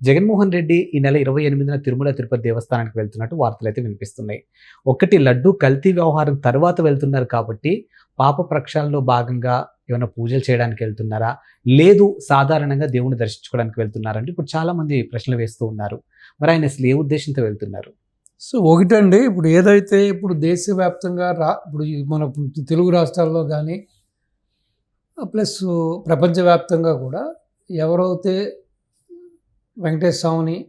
జగన్మోహన్ రెడ్డి ఈ నెల ఇరవై ఎనిమిదిన తిరుమల తిరుపతి దేవస్థానానికి వెళ్తున్నట్టు వార్తలు అయితే వినిపిస్తున్నాయి. ఒకటి లడ్డు కల్తీ వ్యవహారం తర్వాత వెళ్తున్నారు కాబట్టి పాప ప్రక్షాళనలో భాగంగా ఏమైనా పూజలు చేయడానికి వెళ్తున్నారా? లేదు సాధారణంగా దేవుని దర్శించుకోవడానికి వెళ్తున్నారంటే ఇప్పుడు చాలామంది ప్రశ్నలు వేస్తూ ఉన్నారు. మరి ఆయన అసలు ఏ ఉద్దేశంతో వెళ్తున్నారు? సో ఒకటండి ఇప్పుడు ఏదైతే ఇప్పుడు దేశవ్యాప్తంగా రా ఇప్పుడు మన తెలుగు రాష్ట్రాల్లో కానీ ప్లస్ ప్రపంచవ్యాప్తంగా కూడా ఎవరైతే వెంకటేశ్వర స్వామిని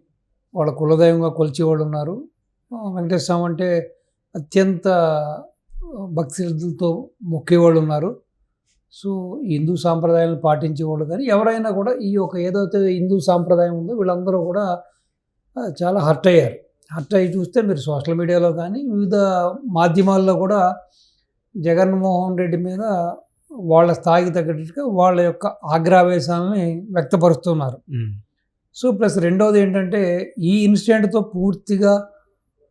వాళ్ళ కులదైవంగా కొలిచేవాళ్ళు ఉన్నారు. ఆ, వెంకటేశ్వర స్వామి అంటే అత్యంత భక్తితో మొక్కేవాళ్ళు ఉన్నారు. సో హిందూ సాంప్రదాయాలను పాటించేవాళ్ళు కానీ ఎవరైనా కూడా ఈ యొక్క ఏదైతే హిందూ సాంప్రదాయం ఉందో వీళ్ళందరూ కూడా చాలా హర్ట్ అయ్యారు. హర్ట్ అయ్యి చూస్తే మీరు సోషల్ మీడియాలో కానీ వివిధ మాధ్యమాల్లో కూడా జగన్మోహన్ రెడ్డి మీద వాళ్ళ స్థాయికి తగ్గట్టుగా వాళ్ళ యొక్క ఆగ్రావేశాలని వ్యక్తపరుస్తున్నారు. సో ప్లస్ రెండవది ఏంటంటే ఈ ఇన్సిడెంట్తో పూర్తిగా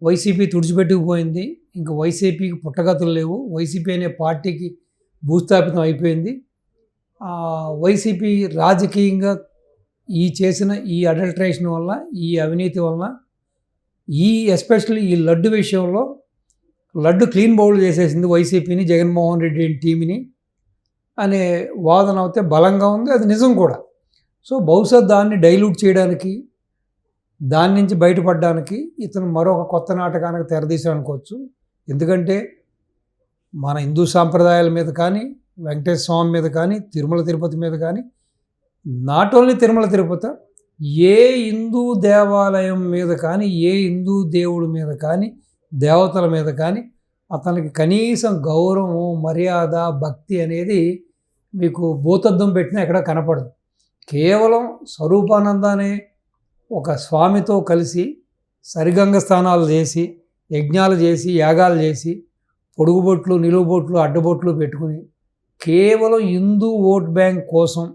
వైసీపీ తుడిచిపెట్టుకుపోయింది. ఇంకా వైసీపీకి పుట్టగతులు లేవు. వైసీపీ అనే పార్టీకి భూస్థాపితం అయిపోయింది. వైసీపీ రాజకీయంగా ఈ చేసిన ఈ అడల్ట్రేషన్ వల్ల ఈ అవినీతి వలన ఈ ఎస్పెషల్లీ ఈ లడ్డు విషయంలో లడ్డు క్లీన్ బౌల్ చేసేసింది వైసీపీని జగన్మోహన్ రెడ్డి టీంని అనే వాదన అయితే బలంగా ఉంది. అది నిజం కూడా. సో బహుశా దాన్ని డైల్యూట్ చేయడానికి దాని నుంచి బయటపడడానికి ఇతను మరొక కొత్త నాటకానికి తెరదీశాడు అనుకోవచ్చు ఎందుకంటే మన హిందూ సాంప్రదాయాల మీద కానీ వెంకటేశ్వర స్వామి మీద కానీ తిరుమల తిరుపతి మీద కానీ నాట్ ఓన్లీ తిరుమల తిరుపతి ఏ హిందూ దేవాలయం మీద కానీ ఏ హిందూ దేవుడి మీద కానీ దేవతల మీద కానీ అతనికి కనీసం గౌరవం మర్యాద భక్తి అనేది మీకు భూతద్దం పెట్టినా ఎక్కడ కనపడదు. కేవలం స్వరూపానందనే ఒక స్వామితో కలిసి సరిగంగ స్థానాలు చేసి యజ్ఞాలు చేసి యాగాలు చేసి పొడుగుబొట్లు నిలువుబొట్లు అడ్డబొట్లు పెట్టుకుని కేవలం హిందూ ఓట్ బ్యాంక్ కోసం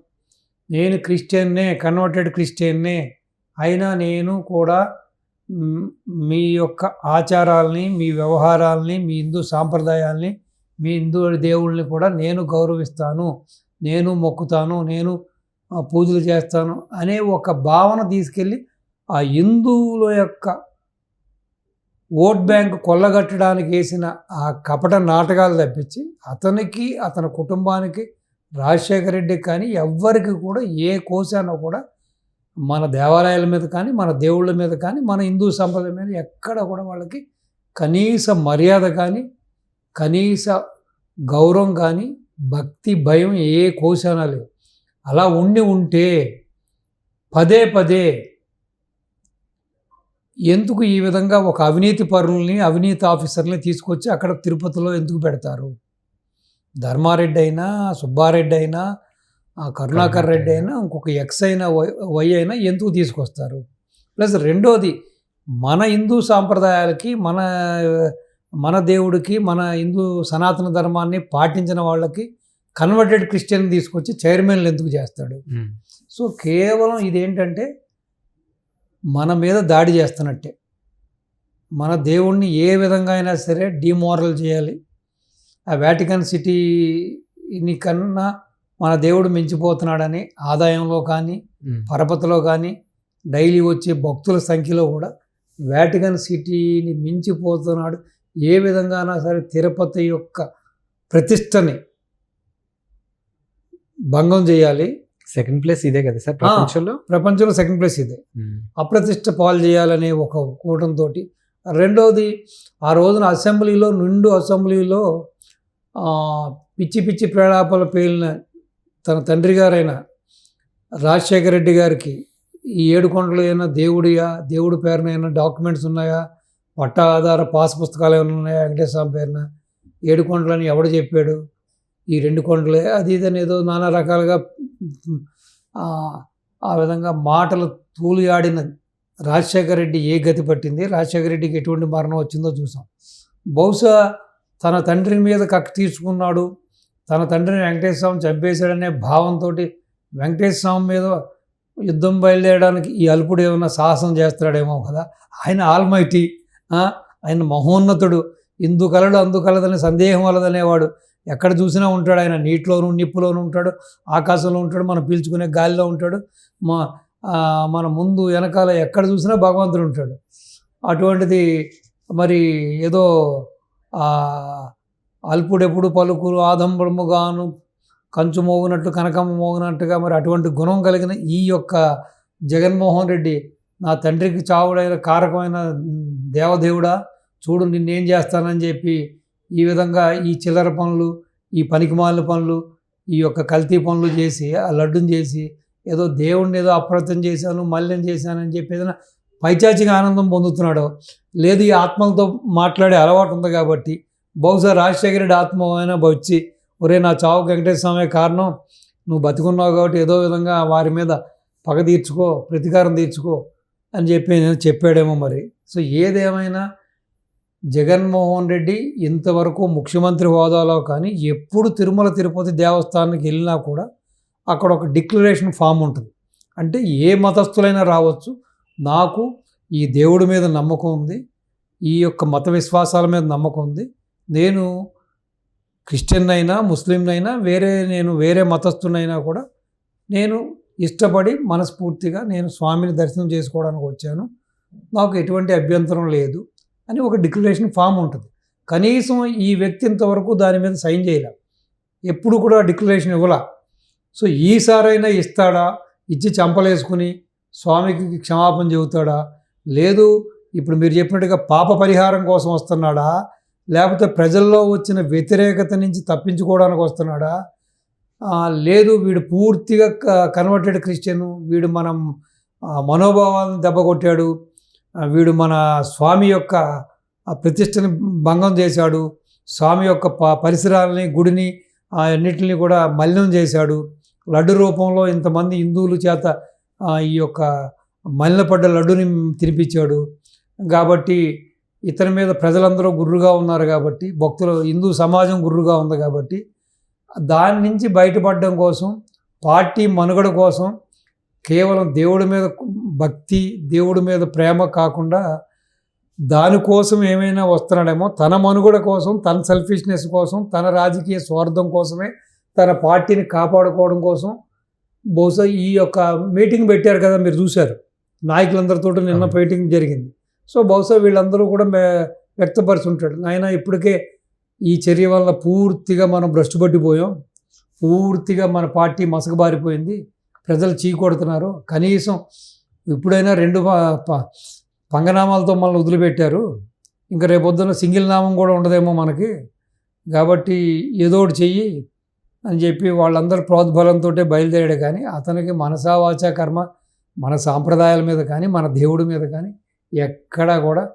నేను క్రిస్టియన్నే కన్వర్టెడ్ క్రిస్టియన్నే అయినా నేను కూడా మీ యొక్క ఆచారాలని మీ వ్యవహారాలని మీ హిందూ సాంప్రదాయాల్ని మీ హిందూ దేవుళ్ళని కూడా నేను గౌరవిస్తాను నేను మొక్కుతాను నేను పూజలు చేస్తాను అనే ఒక భావన తీసుకెళ్ళి ఆ హిందువుల యొక్క ఓట్ బ్యాంక్ కొల్లగట్టడానికి వేసిన ఆ కపట నాటకాలు తప్పించి అతనికి అతని కుటుంబానికి రాజశేఖర రెడ్డి కానీ ఎవ్వరికి కూడా ఏ కోశానో కూడా మన దేవాలయాల మీద కానీ మన దేవుళ్ళ మీద కానీ మన హిందూ సంప్రదాయం మీద ఎక్కడ కూడా వాళ్ళకి కనీస మర్యాద కానీ కనీస గౌరవం కానీ భక్తి భయం ఏ కోశానా లేవు. అలా ఉండి ఉంటే పదే పదే ఎందుకు ఈ విధంగా ఒక అవినీతి పరుల్ని అవినీతి ఆఫీసర్ని తీసుకొచ్చి అక్కడ తిరుపతిలో ఎందుకు పెడతారు? ధర్మారెడ్డి అయినా సుబ్బారెడ్డి అయినా ఆ కరుణాకర్ రెడ్డి అయినా ఇంకొక ఎక్స్ అయినా వై వై అయినా ఎందుకు తీసుకొస్తారు? ప్లస్ రెండోది మన హిందూ సాంప్రదాయాలకి మన మన దేవుడికి మన హిందూ సనాతన ధర్మాన్ని పాటించిన వాళ్ళకి కన్వర్టెడ్ క్రిస్టియన్ తీసుకొచ్చి చైర్మన్లు ఎందుకు చేస్తాడు? సో కేవలం ఇదేంటంటే మన మీద దాడి చేస్తున్నట్టే. మన దేవుణ్ణి ఏ విధంగా అయినా సరే డిమోరల్ చేయాలి. ఆ వాటికన్ సిటీని కన్నా మన దేవుడు మించిపోతున్నాడని ఆదాయంలో కానీ పరపతిలో కానీ డైలీ వచ్చే భక్తుల సంఖ్యలో కూడా వాటికన్ సిటీని మించిపోతున్నాడు. ఏ విధంగానా సరే తిరుపతి యొక్క ప్రతిష్టని భంగం చేయాలి. సెకండ్ ప్లేస్ ఇదే కదా సార్ ప్రపంచంలో? ప్రపంచంలో సెకండ్ ప్లేస్ ఇదే. అప్రతిష్ట పాలు చేయాలనే ఒక కూటంతో రెండవది ఆ రోజున అసెంబ్లీలో నిండు అసెంబ్లీలో పిచ్చి పిచ్చి ప్రేలాపల పేలిన తన తండ్రి గారైన రాజశేఖర రెడ్డి గారికి ఈ ఏడు కొండలు ఏమైనా దేవుడియా? దేవుడి పేరున ఏమైనా డాక్యుమెంట్స్ ఉన్నాయా? పట్టా ఆధార పాస్ పుస్తకాలు ఏమైనా ఉన్నాయా? వెంకటేశ్వర స్వామి పేరున? ఏడు కొండలని ఎవడు చెప్పాడు? ఈ రెండు కొండలే అది ఇది అని ఏదో నానా రకాలుగా ఆ, విధంగా మాటలు తూలియాడిన రాజశేఖర రెడ్డి ఏ గతి పట్టింది? రాజశేఖర రెడ్డికి ఎటువంటి మరణం వచ్చిందో చూసాం. బహుశా తన తండ్రి మీద కక్క తీసుకున్నాడు. తన తండ్రిని వెంకటేశ్వర స్వామి చంపేశాడనే భావంతో వెంకటేశ్వర స్వామి మీద యుద్ధం బయలుదేరడానికి ఈ అల్పుడు ఏమైనా సాహసం చేస్తాడేమో కదా. ఆయన ఆల్మైటీ ఆయన మహోన్నతుడు. ఇందు కలడు అందు కలదని సందేహం వలదనేవాడు. ఎక్కడ చూసినా ఉంటాడు ఆయన. నీటిలోనూ నిప్పులోనూ ఉంటాడు. ఆకాశంలో ఉంటాడు. మనం పీల్చుకునే గాలిలో ఉంటాడు. మా మన ముందు వెనకాల ఎక్కడ చూసినా భగవంతుడు ఉంటాడు. అటువంటిది మరి ఏదో అల్పుడెప్పుడు పలుకులు ఆదంబరముగాను కంచు మోగినట్టు కనకమ్మ మోగినట్టుగా మరి అటువంటి గుణం కలిగిన ఈ యొక్క జగన్మోహన్ రెడ్డి నా తండ్రికి చావుడైన కారకమైన దేవదేవుడా చూడు నిన్నేం చేస్తానని చెప్పి ఈ విధంగా ఈ చిల్లర పనులు ఈ పనికిమాలిన పనులు ఈ యొక్క కల్తీ పనులు చేసి ఆ లడ్డుని చేసి ఏదో దేవుణ్ణి ఏదో అప్రతం చేశాను మల్యం చేశానని చెప్పి ఏదైనా పైచాచిక ఆనందం పొందుతున్నాడు లేదు ఈ ఆత్మలతో మాట్లాడే అలవాటు ఉంది కాబట్టి బహుశా రాజశేఖర రెడ్డి ఆత్మ అయినా వచ్చి ఒరే నా చావు వెంకటేశ్వర స్వామి కారణం నువ్వు బతికున్నావు కాబట్టి ఏదో విధంగా వారి మీద పగ తీర్చుకో ప్రతీకారం తీర్చుకో అని చెప్పి నేను చెప్పాడేమో మరి. సో ఏదేమైనా జగన్మోహన్ రెడ్డి ఇంతవరకు ముఖ్యమంత్రి హోదాలో కానీ ఎప్పుడు తిరుమల తిరుపతి దేవస్థానానికి వెళ్ళినా కూడా అక్కడ ఒక డిక్లరేషన్ ఫామ్ ఉంటుంది. అంటే ఏ మతస్థులైనా రావచ్చు. నాకు ఈ దేవుడి మీద నమ్మకం ఉంది. ఈ యొక్క మత విశ్వాసాల మీద నమ్మకం ఉంది. నేను క్రిస్టియన్ అయినా ముస్లింనైనా వేరే నేను వేరే మతస్థునైనా కూడా నేను ఇష్టపడి మనస్ఫూర్తిగా నేను స్వామిని దర్శనం చేసుకోవడానికి వచ్చాను. నాకు ఎటువంటి అభ్యంతరం లేదు. అని ఒక డిక్లరేషన్ ఫామ్ ఉంటుంది. కనీసం ఈ వ్యక్తి ఇంతవరకు దాని మీద సైన్ చేయలే. ఎప్పుడు కూడా డిక్లరేషన్ ఇవ్వలా. సో ఈసారైనా ఇస్తాడా? ఇచ్చి చంపలేసుకుని స్వామికి క్షమాపణ చెబుతాడా? లేదు ఇప్పుడు మీరు చెప్పినట్టుగా పాప పరిహారం కోసం వస్తున్నాడా? లేకపోతే ప్రజల్లో వచ్చిన వ్యతిరేకత నుంచి తప్పించుకోవడానికి వస్తున్నాడా? లేదు వీడు పూర్తిగా కన్వర్టెడ్ క్రిస్టియన్ వీడు మనం మనోభావాలను దెబ్బకొట్టాడు కొట్టాడు. వీడు మన స్వామి యొక్క ప్రతిష్టని భంగం చేశాడు. స్వామి యొక్క ప పరిసరాలని గుడిని ఆ, అన్నిటిని కూడా మలినం చేశాడు. లడ్డు రూపంలో ఇంతమంది హిందువుల చేత ఈ యొక్క మలినపడ్డ లడ్డుని తినిపించాడు. కాబట్టి ఇతని మీద ప్రజలందరూ గుర్రుగా ఉన్నారు కాబట్టి భక్తులు హిందూ సమాజం గుర్రుగా ఉంది కాబట్టి దాని నుంచి బయటపడడం కోసం పార్టీ మనుగడ కోసం కేవలం దేవుడి మీద భక్తి దేవుడి మీద ప్రేమ కాకుండా దానికోసం ఏమైనా వస్తున్నాడేమో తన మనుగడ కోసం తన సెల్ఫిష్నెస్ కోసం తన రాజకీయ స్వార్థం కోసమే తన పార్టీని కాపాడుకోవడం కోసం బహుశా ఈ యొక్క మీటింగ్ పెట్టారు కదా మీరు చూశారు. నాయకులందరితో నిన్న. మీటింగ్ జరిగింది. సో బహుశా వీళ్ళందరూ కూడా మే వ్యక్తపరుచుంటాడు నాయన ఇప్పటికే ఈ చర్య వల్ల పూర్తిగా మనం భ్రష్టు పట్టిపోయాం పూర్తిగా మన పార్టీ మసకబారిపోయింది. ప్రజలు చీకొడుతున్నారు. కనీసం ఇప్పుడైనా రెండు ప- పంగనామాలతో మనల్ని వదిలిపెట్టారు. ఇంకా రేపొద్దున సింగిల్ నామం కూడా ఉండదేమో మనకి. కాబట్టి ఏదో ఒకటి చెయ్యి అని చెప్పి వాళ్ళందరూ ప్రోద్బలంతో బయలుదేరాడు కానీ అతనికి మనసావాచ కర్మ మన సాంప్రదాయాల మీద కానీ మన దేవుడి మీద కానీ ఎక్కడా కూడా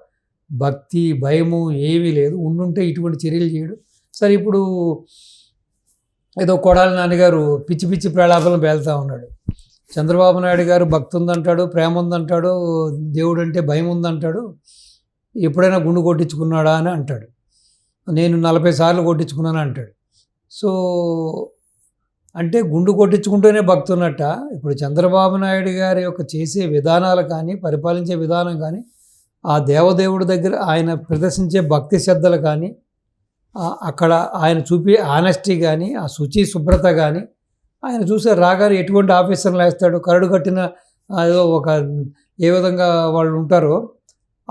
భక్తి భయము ఏమీ లేదు. ఉండుంటే ఇటువంటి చర్యలు చేయడు. సరే ఇప్పుడు ఏదో కొడాలి నాన్నగారు పిచ్చి పిచ్చి ప్రలాపాలను బేల్తా ఉన్నాడు. చంద్రబాబు నాయుడు గారు భక్తి ఉందంటాడు ప్రేమ ఉందంటాడు దేవుడు అంటే భయం ఉందంటాడు ఎప్పుడైనా గుండు కొట్టించుకున్నాడా అని అంటాడు. నేను నలభై సార్లు కొట్టించుకున్నాను అంటాడు. సో అంటే గుండు కొట్టించుకుంటూనే భక్తి ఉన్నట్ట ఇప్పుడు చంద్రబాబు నాయుడు గారి యొక్క చేసే విధానాలు కానీ పరిపాలించే విధానం కానీ ఆ దేవదేవుడి దగ్గర ఆయన ప్రదర్శించే భక్తి శ్రద్ధలు కానీ అక్కడ ఆయన చూపే ఆనెస్టీ కానీ ఆ శుచి శుభ్రత కానీ ఆయన చూసే రాగారు ఎటువంటి ఆఫీసర్లు వేస్తాడు కరడు కట్టిన ఏదో ఒక ఏ విధంగా వాళ్ళు ఉంటారో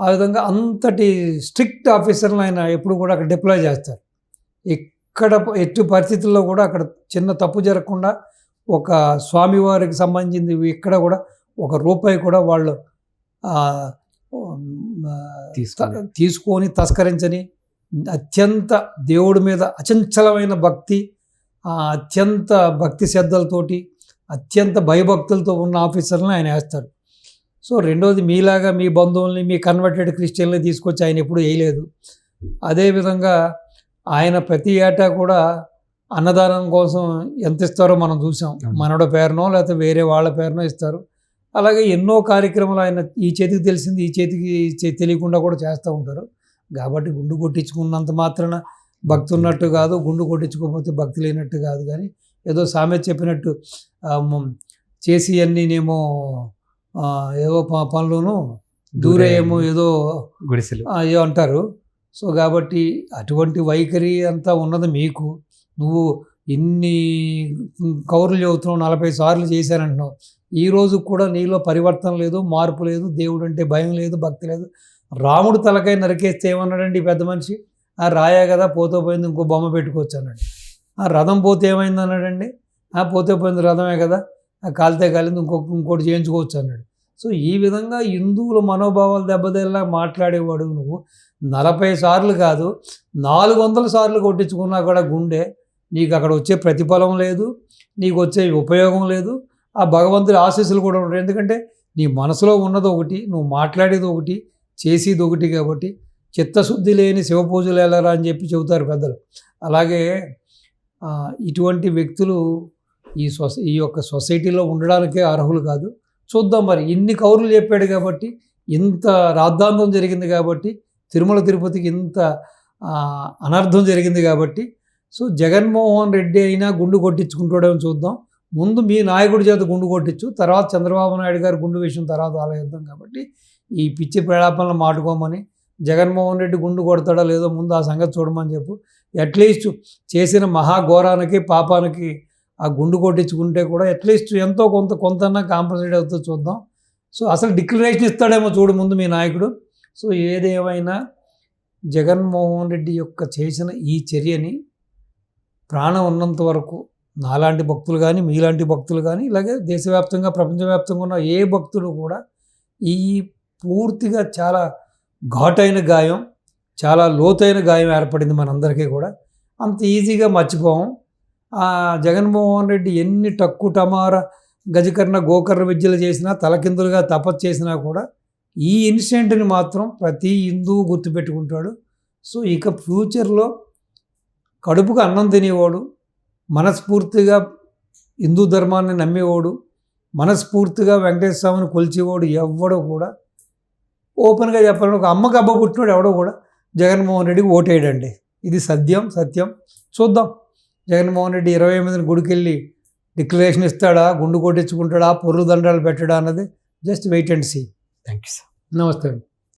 ఆ విధంగా అంతటి స్ట్రిక్ట్ ఆఫీసర్లు ఆయన ఎప్పుడు కూడా అక్కడ డిప్లాయ్ చేస్తారు ఎక్కడ ఎట్టి పరిస్థితుల్లో కూడా అక్కడ చిన్న తప్పు జరగకుండా ఒక స్వామివారికి సంబంధించింది ఎక్కడ కూడా ఒక రూపాయి కూడా వాళ్ళు తీసుకొని. తస్కరించని అత్యంత దేవుడి మీద అచంచలమైన భక్తి అత్యంత భక్తి శ్రద్ధలతోటి అత్యంత భయభక్తులతో ఉన్న ఆఫీసర్లను ఆయన వేస్తాడు సో రెండోది మీలాగా మీ బంధువుల్ని మీ కన్వర్టెడ్ క్రిస్టియన్ని తీసుకొచ్చి ఆయన ఎప్పుడు వేయలేదు. అదేవిధంగా ఆయన ప్రతి ఏటా కూడా అన్నదానం కోసం ఎంత ఇస్తారో మనం చూసాం. మనోడ పేరునో లేకపోతే వేరే వాళ్ళ పేరునో ఇస్తారు. అలాగే ఎన్నో కార్యక్రమాలు ఆయన ఈ చేతికి తెలిసింది ఈ చేతికి చే- తెలియకుండా కూడా చేస్తూ ఉంటారు. కాబట్టి గుండు కొట్టించుకున్నంత మాత్రాన భక్తి ఉన్నట్టు కాదు గుండు కొట్టించుకోకపోతే భక్తి లేనట్టు కాదు కానీ ఏదో సామెత చెప్పినట్టు చేసి అన్నీనేమో ఏవో ప- పనులను దూరే ఏమో ఏదో గుడిసెలు. ఏవో అంటారు. సో కాబట్టి అటువంటి వైఖరి అంతా ఉన్నది మీకు. నువ్వు ఇన్ని కౌరులు చెబుతున్నావు నలభై సార్లు చేశానంటున్నావు ఈ రోజు కూడా నీలో పరివర్తన లేదు మార్పు లేదు దేవుడు అంటే భయం లేదు భక్తి లేదు. రాముడు తలకాయ నరికేస్తే ఏమన్నాడండి పెద్ద మనిషి? ఆ రాయా కదా పోతే పోయింది ఇంకో బొమ్మ పెట్టుకోవచ్చు అన్నాడు. ఆ రథం పోతే ఏమైంది అన్నాడండి? ఆ పోతే పోయింది రథమే కదా ఆ కాలితే కాలింది ఇంకొక ఇంకోటి చేయించుకోవచ్చు అన్నాడు. సో ఈ విధంగా హిందువుల మనోభావాలు దెబ్బతేలా మాట్లాడేవాడు నువ్వు. నలభై సార్లు కాదు నాలుగు వందల సార్లు కొట్టించుకున్నా కూడా గుండె నీకు అక్కడ వచ్చే ప్రతిఫలం లేదు నీకు వచ్చే ఉపయోగం లేదు ఆ భగవంతుడి ఆశీస్సులు కూడా ఉంటాయి ఎందుకంటే నీ మనసులో ఉన్నది ఒకటి నువ్వు మాట్లాడేది ఒకటి చేసేది ఒకటి కాబట్టి చిత్తశుద్ధి లేని శివ పూజలు వెళ్ళరా అని చెప్పి చెబుతారు పెద్దలు. అలాగే ఇటువంటి వ్యక్తులు ఈ సొస ఈ యొక్క సొసైటీలో ఉండడానికే అర్హులు కాదు. చూద్దాం మరి ఇన్ని కౌరులు చెప్పాడు కాబట్టి ఇంత రాద్ధాంతం జరిగింది కాబట్టి తిరుమల తిరుపతికి ఇంత అనర్థం జరిగింది కాబట్టి సో జగన్మోహన్ రెడ్డి అయినా గుండు కొట్టించుకుంటాడేమో చూద్దాం. ముందు మీ నాయకుడి చేత గుండు కొట్టించు తర్వాత చంద్రబాబు నాయుడు గారు గుండు విషయం తర్వాత ఆలోచిద్దాం కాబట్టి ఈ పిచ్చి ప్రలాపనలు మాటుకోమని జగన్మోహన్ రెడ్డి గుండు కొడతాడో లేదో ముందు ఆ సంగతి చూడమని చెప్పు. అట్లీస్ట్ చేసిన మహాఘోరానికి పాపానికి ఆ గుండు కొట్టించుకుంటే కూడా అట్లీస్ట్ ఎంతో కొంత కొంతన్నా కాంపన్సేట్ అవుతుందో చూద్దాం. సో అసలు డిక్లరేషన్ ఇస్తాడేమో చూడు ముందు మీ నాయకుడు. సో ఏదేమైనా జగన్మోహన్ రెడ్డి యొక్క చేసిన ఈ చర్యని ప్రాణం ఉన్నంత వరకు నాలాంటి భక్తులు కానీ మీలాంటి భక్తులు కానీ ఇలాగే దేశవ్యాప్తంగా ప్రపంచవ్యాప్తంగా ఉన్న ఏ భక్తుడు కూడా ఈ పూర్తిగా చాలా ఘాటైన గాయం చాలా లోతైన గాయం ఏర్పడింది మనందరికీ కూడా. అంత ఈజీగా మర్చిపోం. జగన్మోహన్ రెడ్డి ఎన్ని టక్కు టమార గజకర్ణ గోకర్ణ విద్యలు చేసినా తలకిందులుగా తపస్సు చేసినా కూడా ఈ ఇన్సిడెంట్ని మాత్రం ప్రతి హిందువు గుర్తుపెట్టుకుంటాడు. సో ఇక ఫ్యూచర్లో కడుపుకు అన్నం తినేవాడు మనస్ఫూర్తిగా హిందూ ధర్మాన్ని నమ్మేవాడు మనస్ఫూర్తిగా వెంకటేశ్వర స్వామిని కొలిచేవాడు ఎవ్వడో కూడా ఓపెన్గా చెప్పాలని ఒక అమ్మకి అబ్బ పుట్టినాడు ఎవడో కూడా జగన్మోహన్ రెడ్డికి ఓటేయడండి. ఇది సత్యం సత్యం. చూద్దాం. జగన్మోహన్ రెడ్డి ఇరవై ఎనిమిదిని గుడికి వెళ్ళి డిక్లరేషన్ ఇస్తాడా గుండు కొట్టించుకుంటాడా పొర్రు దండాలు పెట్టడా అన్నది just wait and see. Thank you sir. నమస్తే అండి.